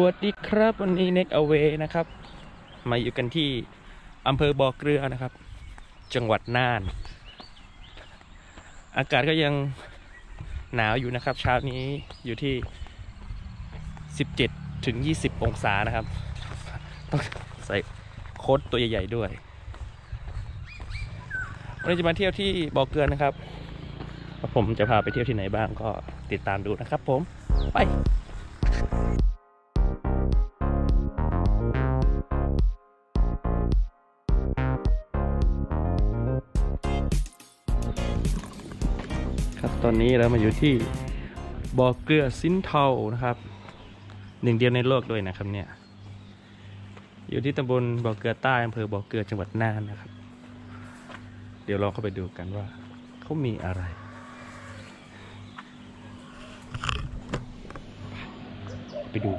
วัสดีครับวันนี้เน็กเอาเวนะครับ มาอยู่กันที่อำเภอบ่อเกลือนะครับ จังหวัดน่าน อากาศก็ยังหนาวอยู่นะครับ เช้านี้อยู่ที่ 17 ถึง 20 องศานะครับ ต้องใส่โค้ทตัวใหญ่ ๆ ด้วย วันนี้จะมาเที่ยวที่บ่อเกลือนะครับว่าผมจะพาไปเที่ยวที่ไหนบ้างก็ติดตามดูนะครับผมไป ครับ ตอนนี้เรามาอยู่ที่บ่อเกลือซินเทานะครับ หนึ่งเดียวในโลกด้วยนะครับเนี่ย อยู่ที่ตำบลบ่อเกลือใต้อำเภอบ่อเกลือจังหวัดน่านนะครับ เดี๋ยวเราเข้าไปดูกันว่าเขามีอะไรไปดู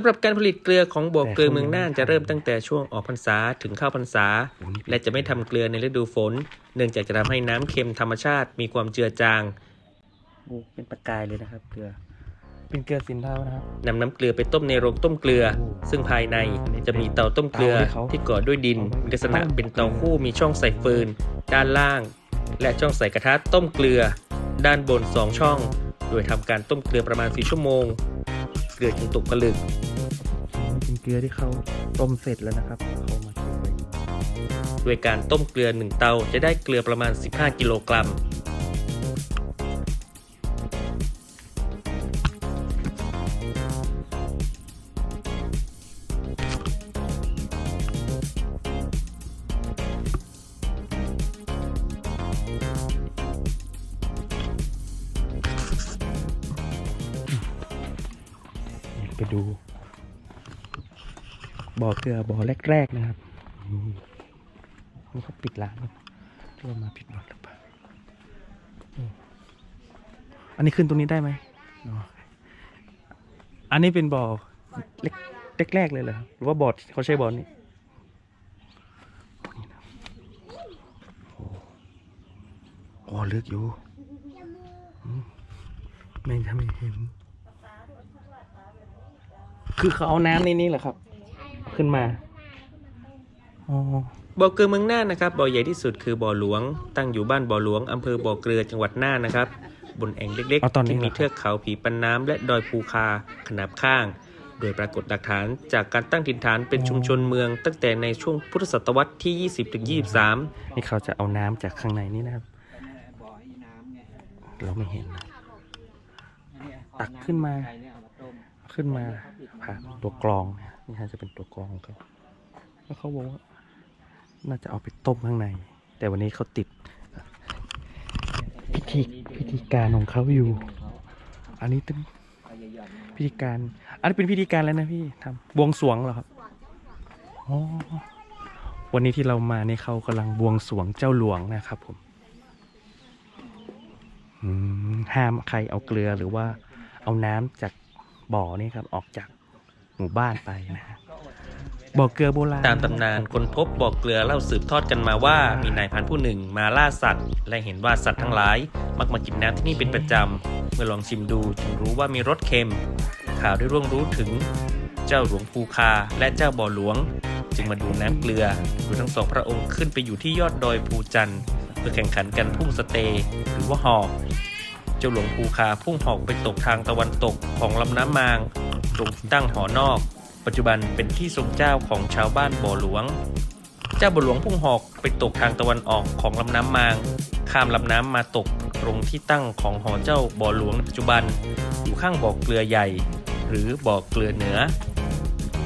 ำหรับการผลิตเกลือของบ่อเกลือเมืองน่านจะเริ่มตั้งแต่ช่วงออกพรรษาถึงเข้าพรรษา และจะไม่ทำเกลือในฤดูฝน เนื่องจากจะทำให้น้ำเค็มธรรมชาติมีความเจือจางโอ้เป็นประกายเลยนะครับ เกลือ เป็นเกลือสินเทานะครับนำน้ำเกลือไปต้มในโรงต้มเกลือ ซึ่งภายในจะมีเตาต้มเกลือที่ก่อด้วยดินมีลักษณะเป็นเตาคู่มีช่องใส่ฟืน ด้านล่าง และช่องใส่กระทะต้มเกลือ ด้านบนสองช่อง โดยทำการต้มเกลือประมาณ4ชั่วโมงเกลือจึงตกผลึกเป็นเก ลือที่เขาต้มเสร็จแล้วนะครับเขามาเก็บไว้วยการต้มเกลือ 1 เตาจะได้เกลือประมาณ 15 กิโลกรัม เกือบ่อแรก ๆ นะครับนี่เขาปิดร้านแล้วเรามาผิดบ่อหรือเปล่าอันนี้ขึ้นตรงนี้ได้ไหมอันนี้เป็นบ่อเล็กแรกๆเลยเหรอหรือว่าบ่อเขาใช้บ่อนี้นี่โอ้โอ้ลึกอยู่อืมไม่ทำไม่เห็น คือเขาเอาน้ำในนี้เหรอครับ ขึ้นมาอ๋อบ่อเกลือเมืองน่านนะครับบ่อใหญ่ที่สุดคือบ่อหลวง ตั้งอยู่บ้านบ่อหลวงอำเภอบ่อเกลือจังหวัดน่านนะครับ บนแอ่งเล็กเอาตอนๆนี้ที่มีเหรอครับเทือกเขาผีปันน้ำและดอยภูคาขนาบข้าง โดยปรากฏหลักฐานจากการตั้งถิ่นฐานเป็นชุมชนเมือง ตั้งแต่ในช่วงพุทธศตวรรษที่ 20-23 นี่เขาจะเอาน้ำจากข้างในนี้นะครับ เราไม่เห็นนะตักขึ้นมา ขึ้นมาผ่านตัวกรองนะ นี่ฮะจะเป็นตัวกรองของเขาแล้วเขาบอกว่าน่าจะเอาไปต้มข้างใน แต่วันนี้เขาติด พิธีพิธีการของเขาอยู่ อันนี้เป็นพิธีการ อันนี้เป็นพิธีการแล้วนะพี่ทำบวงสรวงเหรอครับอ๋อวันนี้ที่เรามาเนี่ยเขากำลังบวงสรวงเจ้าหลวงนะครับผมอืมห้ามใครเอาเกลือหรือว่าเอาน้ำจากบ่อนี่ครับออกจาก หมู่บ้านไปนะบ่อเกลือโบราณตามตำนานคนพบบ่อเกลือเล่าสืบทอดกันมาว่ามีนายพันผู้หนึ่งมาล่าสัตว์ และเห็นว่าสัตว์ทั้งหลาย มักมากินน้ำที่นี่เป็นประจำเมื่อลองชิมดูจึงรู้ว่ามีรสเค็ม ข่าวได้ร่วงรู้ถึง เจ้าหลวงภูคาและเจ้าบ่อหลวง จึงมาดูน้ำเกลือดยทั้งสองพระองค์ขึ้นไปอยู่ที่ยอดดอยภูจันทร์เพื่อแข่งขันกันพุ่งสเตย์หรือว่าหอกเจ้าหลวงภูคาพุ่งหอกไปตกทางตะวันตกของลำน้ำมาง ทรงตั้งหอนอก ปัจจุบันเป็นที่ทรงเจ้าของชาวบ้านบ่อหลวง เจ้าบ่อหลวงพุ่งหอกไปตกทางตะวันออกของลำน้ำมาง ข้ามลำน้ำมาตกตรงที่ตั้งของหอเจ้าบ่อหลวงปัจจุบันอยู่ข้างบ่อเกลือใหญ่ หรือบ่อเกลือเหนือ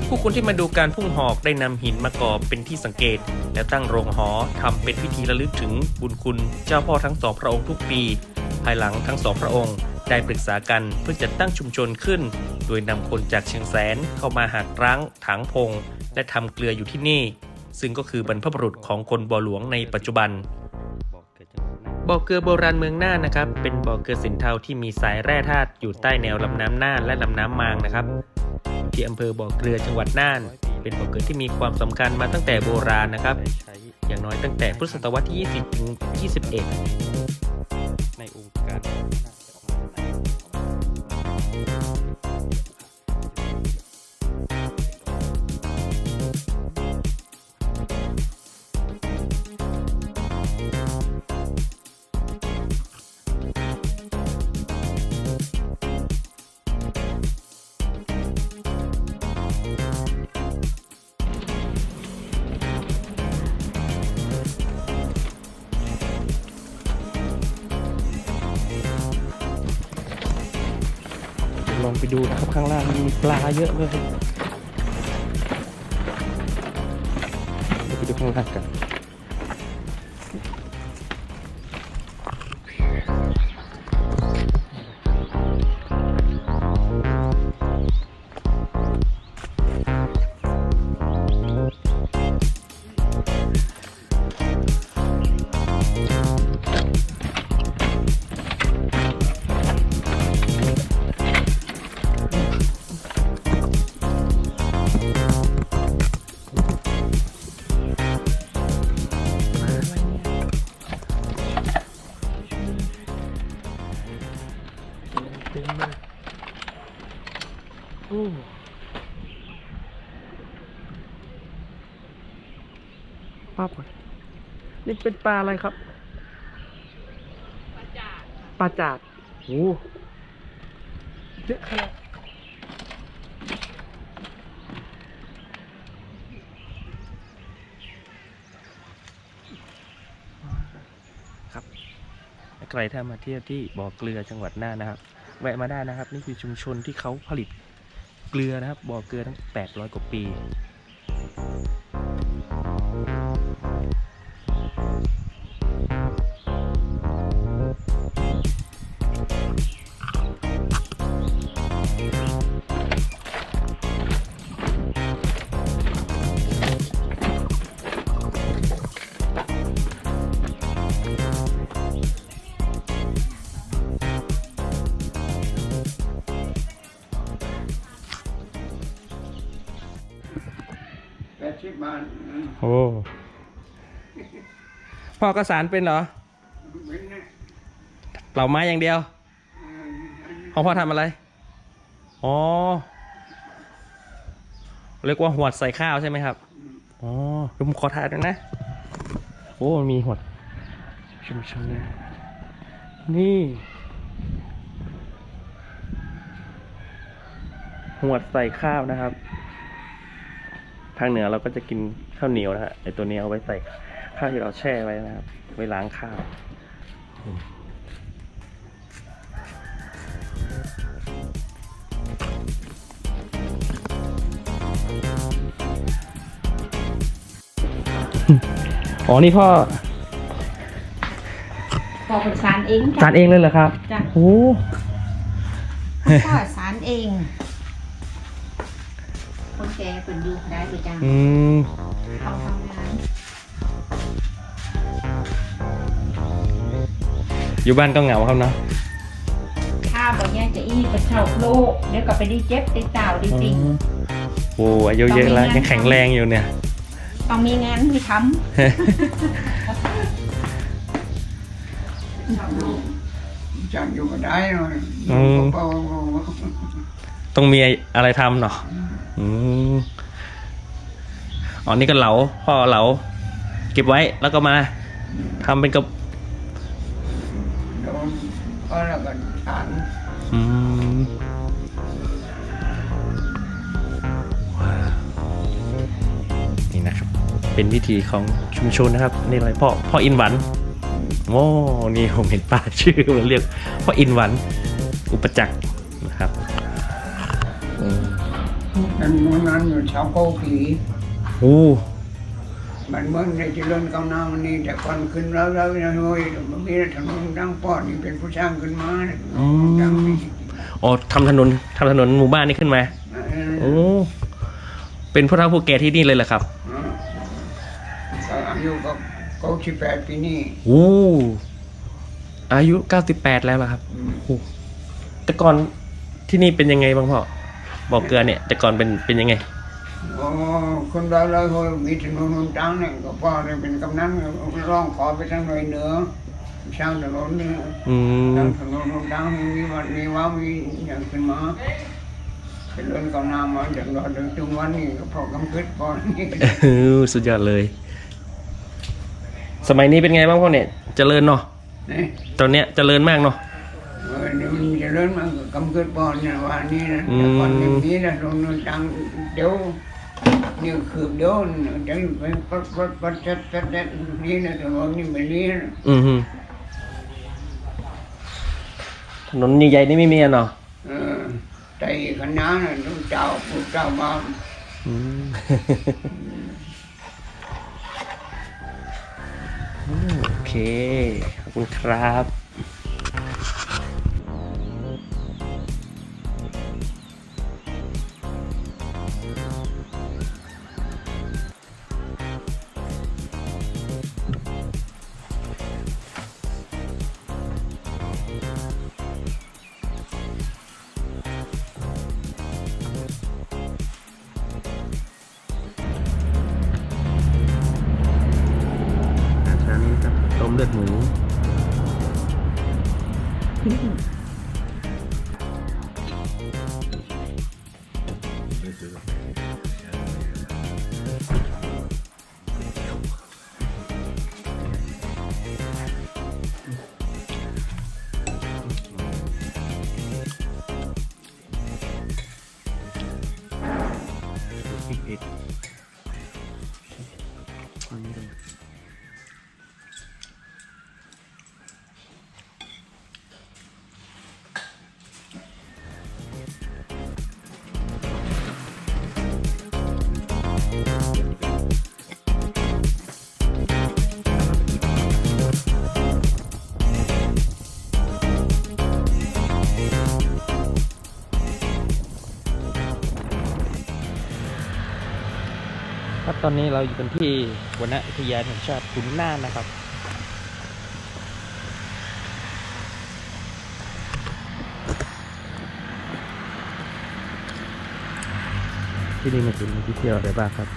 ผู้คนที่มาดูการพุ่งหอกได้นำหินมาก่อเป็นที่สังเกต และตั้งโรงหอทำเป็นพิธีระลึกถึงบุญคุณเจ้าพ่อทั้งสองพระองค์ทุกปี ภายหลังทั้งสองพระองค์ ได้ปรึกษากันเพื่อจัดตั้งชุมชนขึ้น โดยนำคนจากเชียงแสนเข้ามาหักร้ง ถางพง และทำเกลืออยู่ที่นี่ ซึ่งก็คือบรรพบุรุษของคนบ่อหลวงในปัจจุบันบ่อเกลือโบราณเมืองน่านนะครับ เป็นบ่อเกลือสินเทาที่มีสายแร่ธาตุอยู่ใต้แนวลำน้ำน่านและลำน้ำมางนะครับ ที่อำเภอบ่อเกลือจังหวัดน่าน เป็นบ่อเกลือที่มีความสำคัญมาตั้งแต่โบราณนะครับ อย่างน้อยตั้งแต่พุทธศตวรรษที่ 20 ถึง 21 ในองค์การ し ลองไปดูนะครับข้างล่างมีปลาเยอะเลยไปดูข้างล่างกัน นี่เป็นปลาอะไรครับ ปลาจาดปลาจาดโอ้เยอะขนาดครับใครถ้ามาเที่ยวที่บ่อเกลือจังหวัดน่านนะครับ แวะมาได้นะครับ นี่คือชุมชนที่เขาผลิตเกลือนะครับ บ่อเกลือทั้ง 800 กว่าปี โอ้พ่อกระสานเป็นเหรอเป็นนะเหล่าไม้อย่างเดียว เอออันนี้ของพ่อทำอะไร อ๋อ เรียกว่าหวดใส่ข้าวใช่ไหมครับ อ๋อเดี๋ยวผมขอถ่ายด้วยนะ โอ้มีหวดชมชนเลยนี่หวดใส่ข้าวนะครับ ทางเหนือเราก็จะกินข้าวเหนียวนะฮะไอตัวนี้เอาไว้ใส่ข้าวที่เราแช่ไว้นะครับไว้ล้างข้าวอ๋อนี่พ่อพอเป็นสารเองจานเองเลยเหรอครับจ้ะโอ้ พ่อสารเอง คนแก่เป็นอยู่ได้ไปจังอืมเขาทำงานอยู่บ้านก็เหงาครับเนาะข้าวแบบเนี้ยจะอีไปเช่าโลกเดี๋ยวก็ไปดีเจ็บดีเต่าดีปิงโอ้อายุเยอะแล้วยังแข็งแรงอยู่เนี่ย ต้องมีงานมีทจังอยู่ก็ได้หน่อยอืม เบาต้องมีอะไรทำเนาะ อืม อ๋อนี่ก็เหลาพ่อเหลา เก็บไว้แล้วก็มาทำเป็นกับๆโดนก็แล้วก็ทานอืมว้าวนี่นะครับ เป็นวิธีของชุมชนนะครับนี่อะไรพ่อพ่ออินหวันโอ้นี่ผมเห็นป้ายชื่อมันเรียกพ่ออินหวันอุปจักรนะครับอื มนั่นนู้นนั้นอยู่ชาวโกผีโอ้มันเมืองในเจริญก้าวหน้ามันนี่แต่ก่อนขึ้นแล้วแล้วนะเฮ้ยมันมีถนนดังปอดนี่เป็นผู้สร้างขึ้นมาเนี่ยดังนี่อ๋อทำถนนทำถนนหมู่บ้านนี้ขึ้นมาเอโอ้อเป็นผู้เฒ่าผู้แก่ที่นี่เลยเหรอครับก็อายุก็เก้าสิบแปดปีนี่โอ้อายุ98แล้วเหรอครับอืมโอ้แต่ก่อนที่นี่เป็นยังไงบ้างพ่อ บอกเกลือเนี่ยแต่ก่อนเป็นเป็นยังไงโอ้คนเราเราเฮ้ยมีถนนหนทางเนี่ยก็พ่อเนี่ยเป็นกำนันร้องขอไปทางหน่อยเหนือสร้างถนนเนี่ยอืมทางถนนหนทางมีวัดมีว้ามีอย่างขึ้นมาเป็นเรื่องก้าวหน้ามาอย่างรอถึงจุงวันนี้ก็พอกำคิดพอนี่เออสุดยอดเลย สมัยนี้เป็นไงบ้างพ่อเนี่ยเจริญเนาะนี่ตอนเนี้ยเจริญมากเนาะ เออเดี๋ยวมันจะเริ่มมันก็กำคิดพอเนี่ยว่านี่นะอืมแต่ก่อนไม่มีนะตรงนั้นทางเดี๋ยวนี่คือเดี๋ยวเดี๋ยวไปปัดปัดปัดจัดจัดจัดนี่นะถนนนี่ไม่นี่นะอือฮึถนนใหญ่ๆนี่ไม่มีอะเนาะเออใจขนาดนั้นต้องเจ้าผู้เจ้ามาอืมโอเค ขอบคุณครับ นะครับต้มเลือดหมู ตอนนี้เราอยู่กันที่วันอุทยานแห่งชาติขุนน่านนะครับ ที่นี่มันเป็นที่เที่ยวอะไรบ้างครับ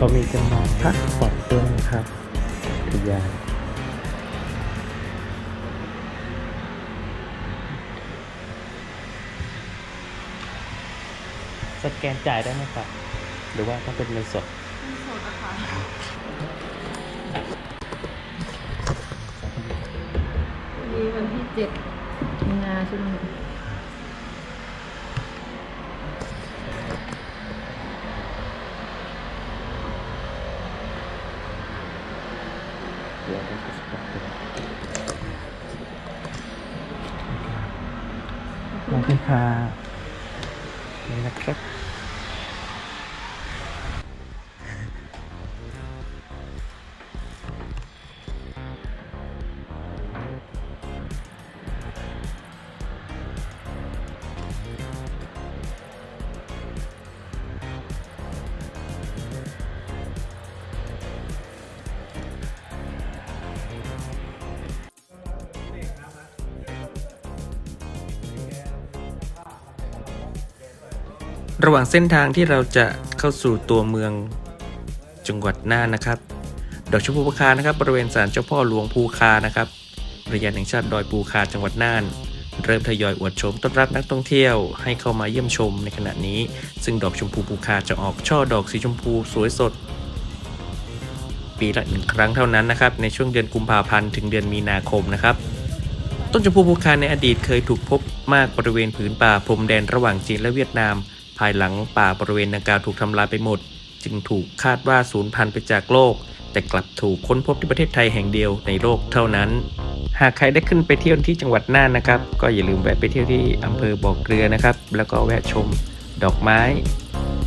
เขามีกันมาพักผ่อนด้วยนะครับอุทยานสแกนจ่ายได้ไหมครับ หรือว่าต้องเป็นเงินสดดีวันที่เจ็ดมีนาใช่ไหม ระหว่างเส้นทางที่เราจะเข้าสู่ตัวเมืองจังหวัดน่านนะครับ ดอกชมพูภูคานะครับ บริเวณศาลเจ้าพ่อหลวงภูคานะครับอุทยานแห่งชาติดอยภูคาจังหวัดน่านเริ่มทยอยอวดชมต้อนรับนักท่องเที่ยวให้เข้ามาเยี่ยมชมในขณะนี้ ซึ่งดอกชมพูภูคาจะออกช่อดอกสีชมพูสวยสด ปีละหนึ่งครั้งเท่านั้นนะครับ ในช่วงเดือนกุมภาพันธ์ถึงเดือนมีนาคมนะครับ ต้นชมพูภูคาในอดีตเคยถูกพบมากบริเวณผืนป่าพรมแดนระหว่างจีนและเวียดนาม ภายหลังป่าบริเวณดังกล่าวถูกทำลายไปหมด จึงถูกคาดว่าสูญพันธุ์ไปจากโลก แต่กลับถูกค้นพบที่ประเทศไทยแห่งเดียวในโลกเท่านั้น หากใครได้ขึ้นไปเที่ยวที่จังหวัดน่านนะครับ ก็อย่าลืมแวะไปเที่ยวที่อำเภอบ่อเกลือนะครับ แล้วก็แวะชมดอกไม้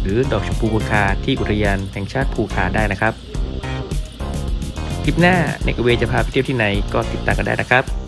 หรือดอกชมพูภูคาที่อุทยานแห่งชาติภูคาได้นะครับคลิปหน้าเนกเวจะพาไปเที่ยวที่ไหนก็ติดตามกันได้นะครับ